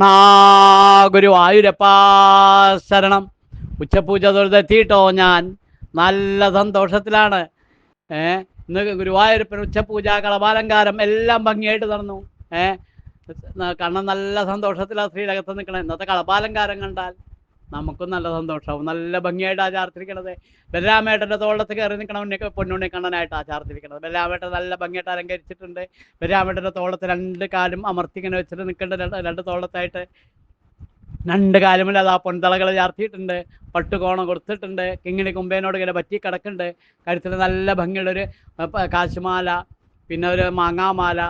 കൃഷ്ണ ഗുരുവായൂരപ്പാ ശരണം. ഉച്ചപൂജ തൊഴുതെത്തിയിട്ടോ ഞാൻ. നല്ല സന്തോഷത്തിലാണ്. ഏ ഇന്ന് ഗുരുവായൂരപ്പൻ ഉച്ചപൂജ കളപാലങ്കാരം എല്ലാം ഭംഗിയായിട്ട് നടന്നു. ഏ കണ്ണൻ നല്ല സന്തോഷത്തിലാണ് ശ്രീരകത്ത് നിൽക്കണം ഇന്നത്തെ കളപാലങ്കാരം കണ്ടാൽ നമുക്കും നല്ല സന്തോഷമാവും നല്ല ഭംഗിയായിട്ട് ആചാരത്തിരിക്കണത് ബലരാമേട്ടന്റെ തോളത്ത് കയറി നിൽക്കണം ഉണ്ണി പൊന്നുണ്ണി കണ്ണനായിട്ട് ആചാരത്തിരിക്കണത് ബലരാമേട്ടൻ നല്ല ഭംഗിയായിട്ട് അലങ്കരിച്ചിട്ടുണ്ട്. ബലരാമേട്ടന്റെ തോളത്ത് രണ്ട് കാലും അമർത്തി ഇങ്ങനെ വെച്ചിട്ട് നിൽക്കേണ്ട രണ്ട് രണ്ട് തോളത്തായിട്ട് രണ്ട് കാലുമിൽ അത് ആ പൊൻതളകൾ ചാർത്തിയിട്ടുണ്ട്. പട്ടുകോണം കൊടുത്തിട്ടുണ്ട്. കിങ്ങിണി കുമ്പേനോട് ഇങ്ങനെ പറ്റി കിടക്കുന്നുണ്ട് കഴുത്തിൽ നല്ല ഭംഗിയുള്ള ഒരു കാശുമാല പിന്നെ ഒരു മാങ്ങാമാല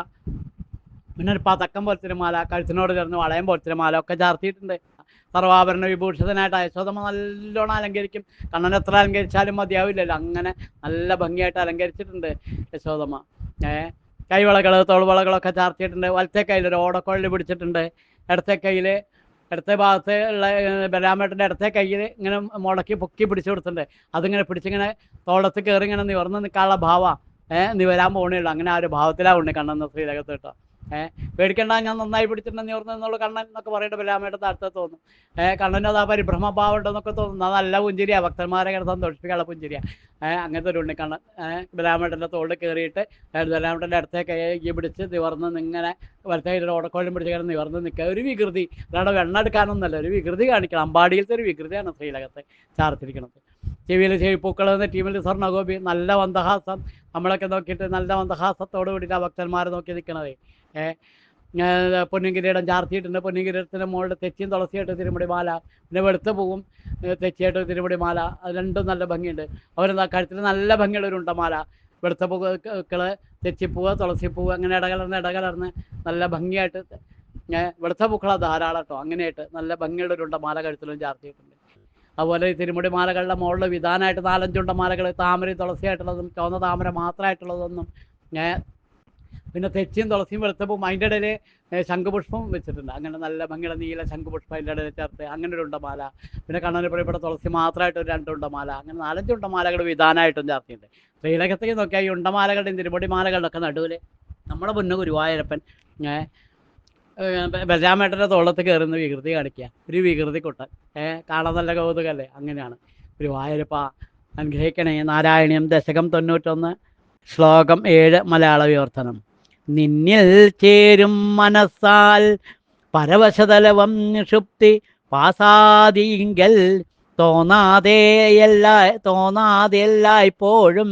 പിന്നെ ഒരു പതക്കം പോലത്തെ മാല കഴുത്തിനോട് ചേർന്ന് വളയം പോലത്തെ മാല ഒക്കെ ചാർത്തിയിട്ടുണ്ട്. സർവാഭരണ വിഭൂഷിതനായിട്ട് യശോദമ്മ നല്ലോണം അലങ്കരിക്കും. കണ്ണൻ എത്ര അലങ്കരിച്ചാലും മതിയാവില്ലല്ലോ. അങ്ങനെ നല്ല ഭംഗിയായിട്ട് അലങ്കരിച്ചിട്ടുണ്ട് യശോദമ്മ. ഏ? കൈവളകൾ തോൾവളകളൊക്കെ ചാർത്തിയിട്ടുണ്ട്. വലത്തെ കയ്യിൽ ഒരു ഓടക്കുഴൽ പിടിച്ചിട്ടുണ്ട്. ഇടത്തെ കയ്യിൽ ഇടത്തെ ഭാഗത്ത് ഉള്ള ബലാമേട്ടന്റെ ഇടത്തെ കയ്യിൽ ഇങ്ങനെ മുടക്കി പൊക്കി പിടിച്ചു കൊടുത്തിട്ടുണ്ട്. അതിങ്ങനെ പിടിച്ചിങ്ങനെ തോളത്ത് കയറി ഇങ്ങനെ നിവർന്ന് നിൽക്കാനുള്ള ഭാവ ഏഹ് നിവരാൻ പോകണേ ഉള്ളൂ. അങ്ങനെ ആ ഒരു ഭാവത്തിലാണ് ഉണ്ട് കണ്ണൻ ശ്രീരകത്ത് കേട്ടോ. ഏഹ് പേടിക്കണ്ട ഞാൻ നന്നായി പിടിച്ചിട്ടുണ്ട് നീ എന്നുള്ള കണ്ണൻ എന്നൊക്കെ പറയേണ്ട ബലാമയുടെ താഴത്തെ തോന്നും. ഏഹ് കണ്ണന് അതാ പരിഭ്രമഭാവം ഉണ്ടെന്നൊക്കെ തോന്നുന്നു. അത് നല്ല പുഞ്ചിരിയാ. ഭക്തന്മാരെ ഇങ്ങനെ സന്തോഷിപ്പിക്കാനുള്ള പുഞ്ചിരിയാ. ഏഹ് അങ്ങനത്തെ ഒരു ഉണ്ണിക്കണ്ണൻ ഏഹ് ബലരാമേട്ടന്റെ തോളിൽ കയറിയിട്ട് ബലരാമേട്ടന്റെ അടുത്തേ ഈ പിടിച്ച് നിവർന്ന് ഇങ്ങനെ വലത്തെ കയ്യിൽ പിടിച്ച് കിടന്ന് നിവർന്ന് നിൽക്കുക. ഒരു വികൃതി. അല്ലാണ്ട് വെണ്ണ എടുക്കാനൊന്നല്ല ഒരു വികൃതി കാണിക്കണം. അമ്പാടിയിലത്തെ ഒരു വികൃതിയാണ് ശ്രീലകത്തെ ചാർത്തിരിക്കുന്നത്. ചെവിയിൽ ചെവിപ്പൂക്കൾ എന്ന ടീമിൽ സ്വർണഗോപി നല്ല മന്ദഹാസം. നമ്മളൊക്കെ നോക്കിയിട്ട് നല്ല മന്ദഹാസത്തോട് കൂടിയിട്ടാണ് ഭക്തന്മാരെ നോക്കി നിൽക്കണത് ഏഹ് പൊന്നിങ്കിരീടം ചാർത്തിയിട്ടുണ്ട്. പൊന്നുങ്കിരീടത്തിന്റെ മുകളിൽ തെച്ചിയും തുളസിയായിട്ട് തിരുമുടി മാല പിന്നെ വെളുത്ത പൂവും തെച്ചിയായിട്ട് തിരുമുടി മാല അത് രണ്ടും നല്ല ഭംഗിയുണ്ട്. അവരെന്താ കഴുത്തിൽ നല്ല ഭംഗിയുള്ള ഒരു ഉണ്ടമാല. വെളുത്ത പൂക്കൾ തെച്ചിപ്പൂവ് തുളസിപ്പൂവ് അങ്ങനെ ഇടകലർന്ന് ഇടകലർന്ന് നല്ല ഭംഗിയായിട്ട് വെളുത്ത പൂക്കളാണ് ധാരാളം കേട്ടോ അങ്ങനെയായിട്ട് നല്ല ഭംഗിയുള്ള ഒരു ഉണ്ടമാല കഴുത്തിലും ചാർത്തിയിട്ടുണ്ട്. അതുപോലെ തിരുമുടി മാലകളുടെ മുകളിൽ വിധാനമായിട്ട് നാലഞ്ചുണ്ട മാലകൾ താമര തുളസിയായിട്ടുള്ളതും ചുവന്ന താമര മാത്രമായിട്ടുള്ളതൊന്നും പിന്നെ തെച്ചിയും തുളസിയും വെളുത്തപ്പും അതിന്റെ ഇടയിൽ ശംഖുപുഷ്പം വെച്ചിട്ടുണ്ട്. അങ്ങനെ നല്ല ഭംഗിയുള്ള നീല ശംഖുപുഷ്പം അതിന്റെ ഇടയിൽ ചേർത്ത് അങ്ങനെ ഒരു ഉണ്ടമാല പിന്നെ കണ്ണനപ്പുഴ ഇവിടെ തുളസി മാത്രമായിട്ട് ഒരു രണ്ട് ഉണ്ടമാല അങ്ങനെ നാലഞ്ച് ഉണ്ടമാലകൾ വിധാനമായിട്ടും ചേർത്തിട്ടുണ്ട്. ശ്രീലകത്തേക്ക് നോക്കിയാൽ ഈ ഉണ്ടമാലകളുടെയും തിരുമുടി മാലകളുടെ ഒക്കെ നടുവിൽ നമ്മുടെ മുന്നേ ഗുരുവായൂരപ്പൻ ബലരാമേട്ടന്റെ തോളത്ത് കയറുന്ന വികൃതി കാണിക്കുക. ഒരു വികൃതി കൊട്ട. ഏഹ് കാണാൻ നല്ല കൗതുകല്ലേ? അങ്ങനെയാണ്. ഒരു വായരപ്പ അനുഗ്രഹിക്കണേ. നാരായണീയം ദശകം തൊണ്ണൂറ്റൊന്ന് ശ്ലോകം ഏഴ് മലയാള വിവർത്തനം. നിന്നിൽ ചേരും മനസ്സാൽ പരവശതലവം നിഷുപ്തി പാസാദിങ്കൽ തോന്നാതെ എല്ലാ തോന്നാതെ എല്ലായ്പ്പോഴും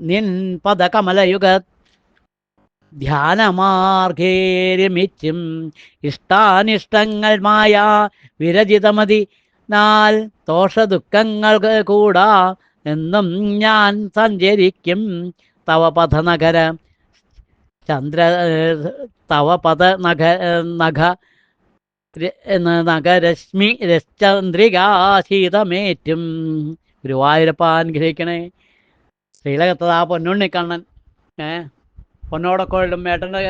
നിൻ പദകമലയുഗ ധ്യാനമാർഗേ രമിച്ചും ഇഷ്ടാനിഷ്ടങ്ങൾ മായ വിരചിതമതി. നാൽ ദോഷദുഃഖങ്ങൾ കൂടാ എന്നും ഞാൻ സഞ്ചരിക്കും. തവ പഥനഗര ചന്ദ്ര തവ പഥ നഖ ര- ന- നഗരശ്മി രശ്ചന്ദ്രികാശീതമേറ്റും. ഗുരുവായൂരപ്പ അനുഗ്രഹിക്കണേ ശ്രീലകത്തത് ആ പൊന്നുണ്ണിക്കണ്ണൻ ഏ? പൊന്നോടക്കോളും ഏട്ടന്റെ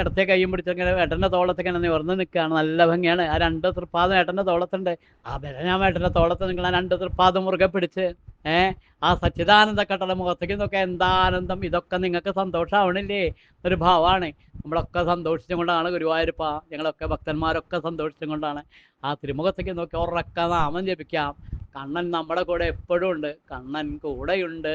ഇടത്തെ കൈയും പിടിച്ചിങ്ങനെ ഏട്ടന്റെ തോളത്തൊക്കെ ഇങ്ങനെ നിവർന്ന് നിൽക്കുകയാണ്. നല്ല ഭംഗിയാണ്. ആ രണ്ട് തൃപ്പാദം ഏട്ടന്റെ തോളത്തുണ്ട്. ആ ബലനാമ ഏട്ടന്റെ തോളത്ത് നിങ്ങൾ ആ രണ്ട് തൃപ്പാദം മുറുകെ പിടിച്ച് ഏ ആ സച്ചിദാനന്ദ കട്ടള മുഖത്തേക്ക് നിന്നൊക്കെ എന്താ ആനന്ദം? ഇതൊക്കെ നിങ്ങൾക്ക് സന്തോഷമാവണില്ലേ ഒരു ഭാവമാണ് നമ്മളൊക്കെ സന്തോഷിച്ചും കൊണ്ടാണ് ഗുരുവായൂരപ്പ. ഞങ്ങളൊക്കെ ഭക്തന്മാരൊക്കെ സന്തോഷിച്ചും കൊണ്ടാണ് ആ തിരുമുഖത്തേക്ക് നോക്കി ഉറക്ക നാമം ജപിക്കാം. കണ്ണൻ നമ്മുടെ കൂടെ എപ്പോഴും ഉണ്ട്. കണ്ണൻ കൂടെയുണ്ട്.